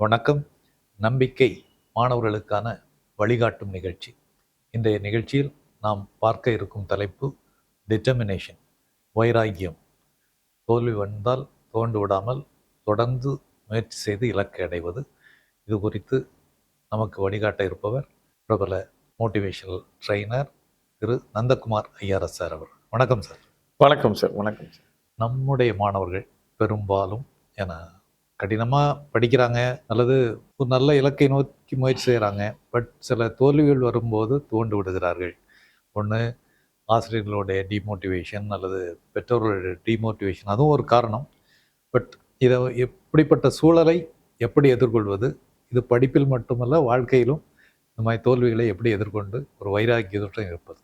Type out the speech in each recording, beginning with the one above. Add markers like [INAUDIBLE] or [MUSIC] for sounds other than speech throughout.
வணக்கம். நம்பிக்கை மாணவர்களுக்கான வழிகாட்டும் நிகழ்ச்சி. இன்றைய நிகழ்ச்சியில் நாம் பார்க்க இருக்கும் தலைப்பு டிட்டர்மினேஷன் வைராக்கியம். தோல்வி வந்தால் தோண்டு விடாமல் தொடர்ந்து முயற்சி செய்து இலக்கை அடைவது. இது குறித்து நமக்கு வழிகாட்ட இருப்பவர் பிரபல மோட்டிவேஷனல் ட்ரெய்னர் திரு நந்தகுமார் ஐஆர்எஸ் சார் அவர். வணக்கம் சார். வணக்கம் சார் வணக்கம் சார். நம்முடைய மாணவர்கள் பெரும்பாலும் என கடினமாக படிக்கிறாங்க. அல்லது ஒரு நல்ல இலக்கை நோக்கி முயற்சி செய்கிறாங்க பட் சில தோல்விகள் வரும்போது தோண்டு விடுகிறார்கள். ஒன்று ஆசிரியர்களுடைய டிமோட்டிவேஷன் அல்லது பெற்றோர்களுடைய டிமோட்டிவேஷன் அதுவும் ஒரு காரணம். பட் இதை எப்படிப்பட்ட சூழலை எப்படி எதிர்கொள்வது? இது படிப்பில் மட்டுமல்ல வாழ்க்கையிலும் இந்த மாதிரி தோல்விகளை எப்படி எதிர்கொண்டு ஒரு வைராக்கியத்துடன் இருப்பது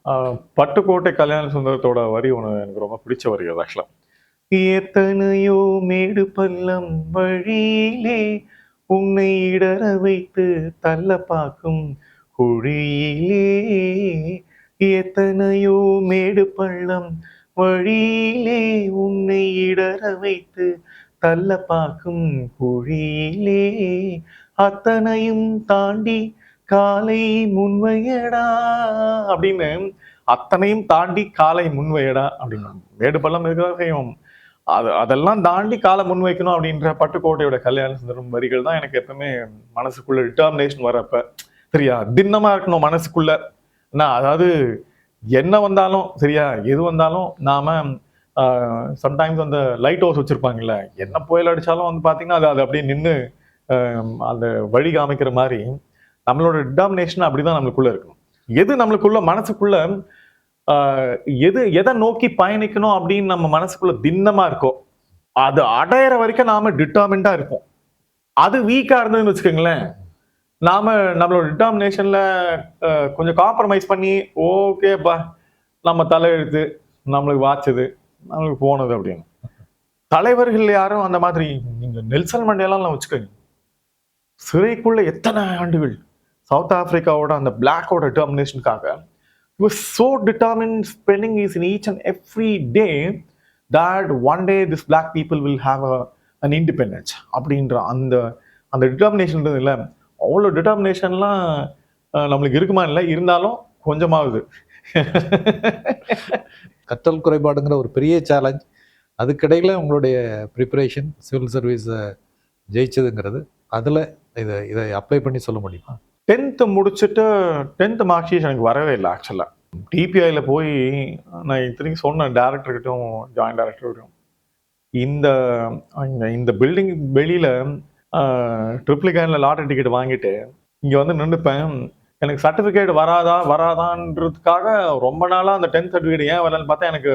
பட்டுக்கோட்டை கல்யாண சுந்தரத்தோட வரி ஒன்று எனக்கு ரொம்ப பிடிச்ச வரி அது ஆக்சுவலாக எத்தனையோ மேடு பள்ளம் வழியிலே உன்னை இடற வைத்து தள்ள பார்க்கும் குழியிலே. எத்தனையோ மேடு பள்ளம் வழியிலே உன்னை இடற வைத்து தள்ள பார்க்கும் குழியிலே. அத்தனையும் தாண்டி காலை முன்வையடா அப்படின்னு அத்தனையும் தாண்டி காலை முன்வையடா அப்படின்னு மேடு பள்ளம் இருக்கிறதையும் அது அதெல்லாம் தாண்டி காலை முன்வைக்கணும் அப்படின்ற பட்டுக்கோட்டையோட கல்யாண சுந்தரம் வரிகள் தான் எனக்கு எப்பவுமே மனசுக்குள்ள டிட்டர்மினேஷன் வரப்ப சரியா? திண்ணமா இருக்கணும் மனசுக்குள்ள. என்ன அதாவது என்ன வந்தாலும் சரியா? எது வந்தாலும் நாம சம்டைம்ஸ் அந்த லைட் ஹவுஸ் வச்சுருப்பாங்கல்ல. என்ன புயல் அடித்தாலும் வந்து பார்த்திங்கன்னா அது அது அப்படியே நின்று அந்த வழி காமிக்கிற மாதிரி நம்மளோட டிட்டர்மினேஷன் அப்படிதான் நம்மளுக்குள்ளே இருக்கணும். எது நம்மளுக்குள்ள மனசுக்குள்ள எது எதை நோக்கி பயணிக்கணும் அப்படின்னு நம்ம மனசுக்குள்ள திண்ணமா இருக்கோ அது அடையிற வரைக்கும் நாம டிட்டர்மிண்டா இருப்போம். அது வீக்கா இருந்ததுன்னு வச்சுக்கோங்களேன் நாம நம்மளோட டிட்டர்மினேஷன்ல கொஞ்சம் காம்ப்ரமைஸ் பண்ணி ஓகேப்பா நம்ம தலையெழுத்து நம்மளுக்கு வாச்சது நம்மளுக்கு போனது அப்படின்னு. தலைவர்கள் யாரும் அந்த மாதிரி நீங்க நெல்சன் மண்டேலாம் வச்சுக்கோங்க. சிறைக்குள்ள எத்தனை ஆண்டுகள்? சவுத் ஆப்பிரிக்காவோட அந்த பிளாக்கோட டிட்டர்மினேஷனுக்காக was so determined spending is in each and every day that one day this black people will have a an independence அப்படின்ற அந்த அந்த டிட்டர்மினேஷன் இல்லை. அவ்வளோ டிட்டர்மினேஷன்லாம் நம்மளுக்கு இருக்குமா இல்லை? இருந்தாலும் கொஞ்சமாகுது [LAUGHS] கற்றல் குறைபாடுங்கிற ஒரு பெரிய சேலஞ்ச் அதுக்கிடையில் உங்களுடைய ப்ரிப்பரேஷன் சிவில் சர்வீஸை ஜெயிச்சதுங்கிறது. அதில் இதை இதை அப்ளை பண்ணி சொல்ல முடியுமா? டென்த்து முடிச்சுட்டு டென்த்து மார்க் ஷீட் எனக்கு வரவே இல்லை ஆக்சுவலாக டிபிஐயில் போய் நான் இத்தனைக்கு சொன்னேன் டேரக்டர்கிட்டும் ஜாயின்ட் டேரக்டர்கிட்டும் இந்த இந்த- இந்த பில்டிங் வெளியில் ட்ரிப்ளிகேனில் லாட்டரி டிக்கெட் வாங்கிட்டு இங்கே வந்து நின்றுப்பேன் எனக்கு சர்டிஃபிகேட் வராதா வராதான்றதுக்காக ரொம்ப நாளாக அந்த டென்த் சர்டிஃபிகேட் ஏன் வரலன்னு பார்த்தா எனக்கு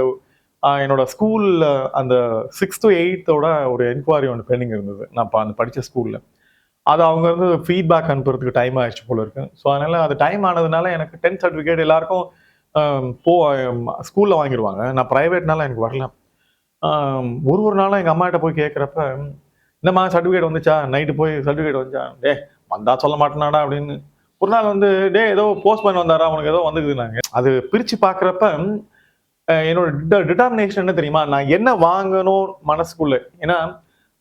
என்னோட ஸ்கூலில் அந்த சிக்ஸ்த்து எயித்தோட ஒரு என்கொயரி ஒன்று பெண்டிங் இருந்தது. நான் இப்போ அந்த படித்த ஸ்கூலில் அது அவங்க வந்து ஃபீட்பேக் அனுப்புறதுக்கு டைம் ஆயிடுச்சு போல இருக்கு. ஸோ அதனால அது டைம் ஆனதுனால எனக்கு டென்த் சர்டிஃபிகேட் எல்லாருக்கும் போ ஸ்கூலில் வாங்கிடுவாங்க நான் ப்ரைவேட்னால எனக்கு வரல. ஒரு ஒரு நாளும் எங்கள் அம்மாகிட்ட போய் கேட்குறப்ப இந்தம்மா சர்டிஃபிகேட் வந்துச்சா? நைட்டு போய் சர்டிஃபிகேட் வந்துச்சா? டே வந்தா சொல்ல மாட்டேனாடா அப்படின்னு. ஒரு நாள் வந்து டே ஏதோ போஸ்ட் பண்ணி வந்தாரா? அவனுக்கு ஏதோ வந்துக்குதுனாங்க அது பிரித்து பார்க்குறப்ப என்னோட டிட்டர்மினேஷன் என்ன தெரியுமா? நான் என்ன வாங்கணும் மனசுக்குள்ளே? ஏன்னா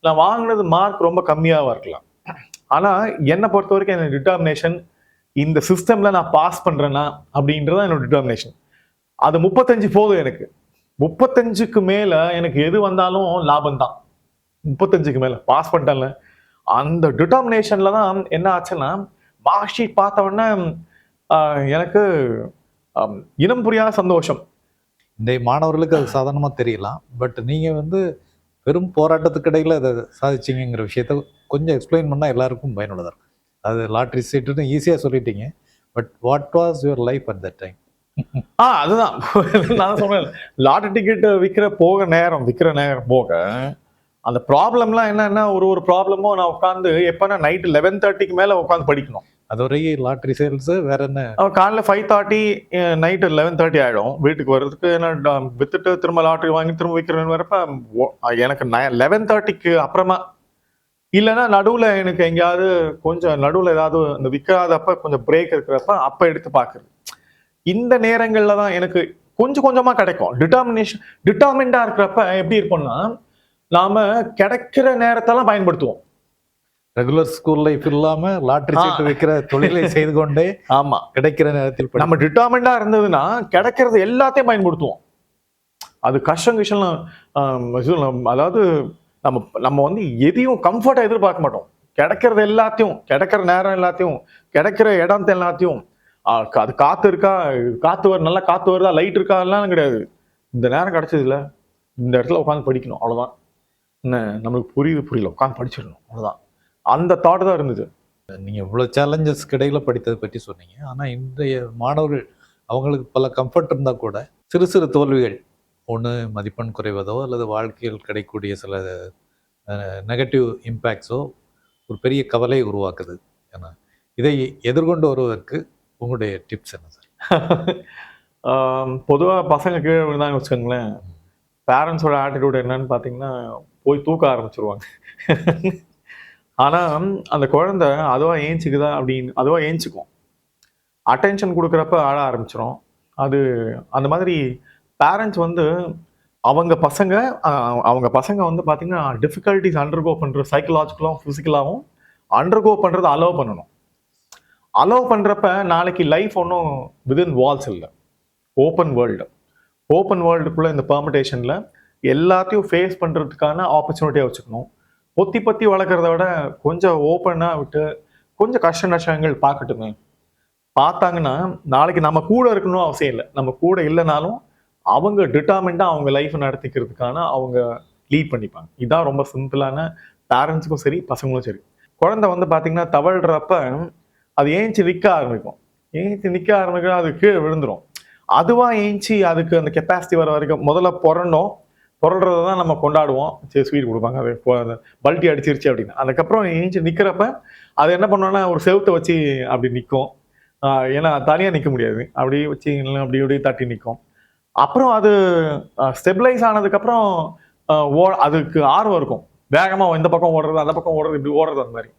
நான் வாங்கினது மார்க் ரொம்ப கம்மியாக இருக்கலாம். ஆனா என்னை பொறுத்த வரைக்கும் என்னோட டிட்டர்மினேஷன் இந்த சிஸ்டம்ல நான் பாஸ் பண்றேன்னா அப்படின்றதான் என்னோட டிட்டர்மினேஷன் அது முப்பத்தஞ்சு போதும் எனக்கு. முப்பத்தஞ்சுக்கு மேல எனக்கு எது வந்தாலும் லாபம் தான் முப்பத்தஞ்சுக்கு மேல. பாஸ் பண்ணிட்டேன்ல. அந்த டிட்டர்மினேஷன்ல தான் என்ன ஆச்சுன்னா மார்க் ஷீட் எனக்கு இனம் புரியாத சந்தோஷம். இந்த மாணவர்களுக்கு அது சாதாரணமாக தெரியலாம். பட் நீங்கள் வந்து வெறும் போராட்டத்துக்கு இடையில் அதை சாதிச்சிங்கிற விஷயத்த கொஞ்சம் எக்ஸ்பிளைன் பண்ணால் எல்லாருக்கும் பயனுள்ளதாக இருக்கும். அது லாட்ரி சீட்டுன்னு ஈஸியாக சொல்லிட்டீங்க. But what was your life at that time ah அதுதான். நான் சொன்னேன். லாட்டரி டிக்கெட் விற்கிற போக நேரம் விற்கிற நேரம் போக அந்த ப்ராப்ளம்லாம் என்னன்னா ஒரு ஒரு ப்ராப்ளமும் நான் உட்காந்து எப்போனா நைட்டு லெவன் தேர்ட்டிக்கு மேலே உட்காந்து படிக்கணும். அது வரைக்கும் லாட்ரி சேல்ஸு வேற என்ன? அவன் காலைல five thirty night eleven thirty ஆகிடும் வீட்டுக்கு வர்றதுக்கு என்ன வித்துட்டு திரும்ப லாட்ரி வாங்கி திரும்ப விற்கிறேன்னு வரப்ப எனக்கு எனக்கு லெவன் தேர்ட்டிக்கு அப்புறமா இல்லைன்னா நடுவில் எனக்கு எங்கேயாவது கொஞ்சம் நடுவில் ஏதாவது இந்த விற்காதப்ப கொஞ்சம் பிரேக் இருக்கிறப்ப அப்போ எடுத்து பார்க்குறது இந்த நேரங்களில் தான் எனக்கு கொஞ்சம் கொஞ்சமாக கிடைக்கும். டிட்டர்மினேஷன் டிட்டர்மின்டாக இருக்கிறப்ப எப்படி இருக்கும்னா நாம் கிடைக்கிற நேரத்தெல்லாம் பயன்படுத்துவோம். ரெகுலர் ஸ்கூல் லைஃப் இல்லாம லாட்டரி. சீட்டு வைக்கிற தொழிலை செய்து கொண்டே ஆமா. கிடைக்கிற நேரத்தில் நம்ம டிட்டார்மெண்டா இருந்ததுன்னா கிடைக்கிறது எல்லாத்தையும் பயன்படுத்துவோம். அது கஷ்டம் கஷ்டம் அதாவது நம்ம நம்ம வந்து எதையும் கம்ஃபர்ட்டா எதிர்பார்க்க மாட்டோம். கிடைக்கிறது எல்லாத்தையும் கிடைக்கிற நேரம் எல்லாத்தையும் கிடைக்கிற இடத்த எல்லாத்தையும் அது காத்து இருக்கா காத்து வர நல்லா காத்து வருதா லைட் இருக்கா எல்லாம் கிடையாது. இந்த நேரம் கிடைச்சது இல்ல. இந்த இடத்துல உட்காந்து படிக்கணும் அவ்வளவுதான். என்ன நம்மளுக்கு புரியுது புரியல உட்காந்து படிச்சிடணும் அவ்வளவுதான். அந்த தாட் தான் இருந்தது. நீங்க இவ்வளவு சேலஞ்சஸ்க்கு இடையில படித்ததை பற்றி சொன்னீங்க. ஆனா இன்றைய மாணவர்கள் அவங்களுக்கு பல கம்ஃபர்ட் இருந்தா கூட சிறு சிறு தோல்விகள் ஒன்று மதிப்பெண் குறைவதோ அல்லது வாழ்க்கையில் கிடைக்கக்கூடிய சில நெகட்டிவ் இம்பேக்ட்ஸோ ஒரு பெரிய கவலையை உருவாக்குது. ஏன்னா இதை எதிர்கொண்டு வருவதற்கு உங்களுடைய டிப்ஸ் என்ன சார் [LAUGHS] ஆம், பொதுவா பசங்க கீழே விழுந்தாங்க வச்சுக்கோங்களேன். பேரண்ட்ஸோட ஆட்டிடியூட் என்னன்னு பார்த்தீங்கன்னா போய் தூக்க ஆரம்பிச்சிருவாங்க. [LAUGHS] ஆனால் அந்த குழந்தை அதுவாக ஏஞ்சிக்குதா அப்படின்னு அதுவாக ஏஞ்சிக்கும். அட்டென்ஷன் கொடுக்குறப்ப ஆட ஆரம்பிச்சிடும் அது அந்த மாதிரி பேரண்ட்ஸ் வந்து அவங்க பசங்க அவங்க பசங்க வந்து பார்த்திங்கன்னா டிஃபிகல்ட்டிஸ் அண்டர்கோ பண்ணுற சைக்கலாஜிக்கலாகவும் ஃபிசிக்கலாகவும் அண்டர்கோ பண்ணுறது அலோவ் பண்ணணும். அலோவ் பண்ணுறப்ப நாளைக்கு லைஃப் ஒன்றும் விதின் வால்ஸ் இல்லை. ஓப்பன் வேர்ல்டு ஓப்பன் வேர்ல்டுக்குள்ளே இந்த பெர்மிட்டேஷனில் எல்லாத்தையும் ஃபேஸ் பண்ணுறதுக்கான ஆப்பர்ச்சுனிட்டியாக வச்சுக்கணும். பொத்தி பொத்தி வளர்க்குறத விட கொஞ்சம் ஓப்பனாக விட்டு கொஞ்சம் கஷ்ட நஷ்டங்கள் பார்க்கட்டுமே. பார்த்தாங்கன்னா நாளைக்கு நம்ம கூட இருக்கணும் அவசியம் இல்லை. நம்ம கூட இல்லைனாலும் அவங்க டிட்டர்மெண்ட்டாக அவங்க லைஃப் நடத்திக்கிறதுக்கான அவங்க லீட் பண்ணிப்பாங்க. இதான் ரொம்ப சிம்பிளான பேரண்ட்ஸுக்கும் சரி பசங்களும் சரி. குழந்தை வந்து பார்த்தீங்கன்னா தவழ்கிறப்ப அது ஏஞ்சி நிற்க ஆரம்பிக்கும். ஏஞ்சி நிற்க ஆரம்பிக்கும் அது கீழே விழுந்துடும் அதுவாக ஏஞ்சி அதுக்கு அந்த கெப்பாசிட்டி வர வரைக்கும் முதல்ல புரண்டோம் புரள்றதை தான் நம்ம கொண்டாடுவோம். சரி ஸ்வீட் கொடுப்பாங்க. அது இப்போ அந்த பல்ட்டி அடிச்சிருச்சு அப்படின்னு. அதுக்கப்புறம் ஏஞ்சி நிற்கிறப்ப அது என்ன பண்ணோன்னா ஒரு செவத்தை வச்சு அப்படி நிற்கும் ஏன்னா தனியாக நிற்க முடியாது. அப்படி வச்சு அப்படி இப்படி தட்டி நிற்கும் அப்புறம் அது ஸ்டெபிளைஸ் ஆனதுக்கப்புறம் ஓ அதுக்கு ஆர்வம் இருக்கும். வேகமாக இந்த பக்கம் ஓடுறது அந்த பக்கம் ஓடுறது இப்படி ஓடுறது அந்த மாதிரி.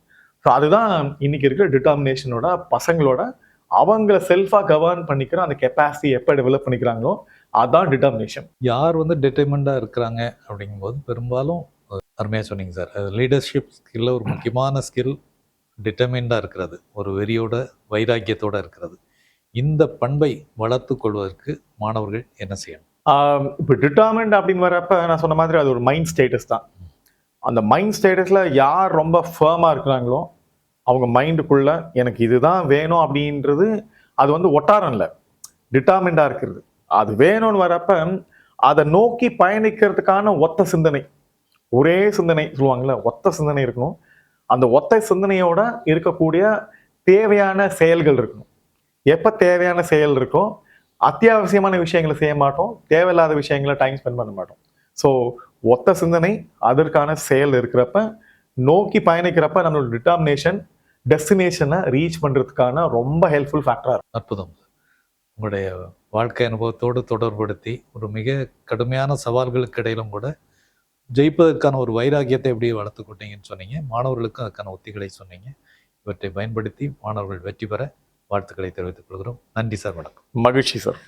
ஸோ அதுதான் இன்னைக்கு இருக்கிற டிட்டர்மினேஷனோட பசங்களோட அவங்கள செல்ஃபாக கவர்ன் பண்ணிக்கிற அந்த கெப்பாசிட்டி எப்போ டெவலப் பண்ணிக்கிறாங்களோ அதான் டிட்டர்மினேஷன் யார் வந்து டிட்டர்மெண்டாக இருக்கிறாங்க அப்படிங்கும்போது பெரும்பாலும் அருமையாக சொன்னீங்க சார். லீடர்ஷிப் ஸ்கில்ல ஒரு முக்கியமான ஸ்கில் டிட்டர்மெண்டாக இருக்கிறது. ஒரு வெறியோட வைராக்கியத்தோட இருக்கிறது. இந்த பண்பை வளர்த்து கொள்வதற்கு மாணவர்கள் என்ன செய்யணும்? இப்போ டிட்டர்மெண்ட் அப்படின்னு வரப்ப நான் சொன்ன மாதிரி அது ஒரு மைண்ட் ஸ்டேட்டஸ் தான். அந்த மைண்ட் ஸ்டேட்டஸில் யார் ரொம்ப ஃபேமாக இருக்கிறாங்களோ அவங்க மைண்டுக்குள்ள எனக்கு இதுதான் வேணும் அப்படின்றது அது வந்து ஒட்டாரம் இல்லை. டிட்டர்மெண்டாக இருக்கிறது. அது வேணும்னு வரப்ப அதை நோக்கி பயணிக்கிறதுக்கான ஒத்த சிந்தனை. ஒரே சிந்தனை சொல்லுவாங்கல்ல ஒத்த சிந்தனை இருக்கணும். அந்த ஒத்த சிந்தனையோட இருக்கக்கூடிய தேவையான செயல்கள் இருக்கணும். எப்போ தேவையான செயல் இருக்கோ அத்தியாவசியமான விஷயங்களை செய்ய மாட்டோம் தேவையில்லாத விஷயங்களை டைம் ஸ்பெண்ட் பண்ண மாட்டோம். ஸோ ஒத்த சிந்தனை அதற்கான செயல் இருக்கிறப்ப நோக்கி பயணிக்கிறப்ப நம்மளோட டிட்டர்மினேஷன் டெஸ்டினேஷனை ரீச் பண்ணுறதுக்கான ரொம்ப ஹெல்ப்ஃபுல் ஃபேக்டராக இருக்கும். அற்புதம். உங்களுடைய வாழ்க்கை அனுபவத்தோடு தொடர்படுத்தி ஒரு மிக கடுமையான சவால்களுக்கு இடையிலும் கூட ஜெயிப்பதற்கான ஒரு வைராக்கியத்தை எப்படி வளர்த்துக்கிட்டீங்கன்னு சொன்னீங்க. மாணவர்களுக்கும் அதுக்கான உத்திகளை சொன்னீங்க. இவற்றை பயன்படுத்தி மாணவர்கள் வெற்றி பெற வாழ்த்துக்களை தெரிவித்துக் கொள்கிறோம். நன்றி சார் வணக்கம். மகிழ்ச்சி சார்.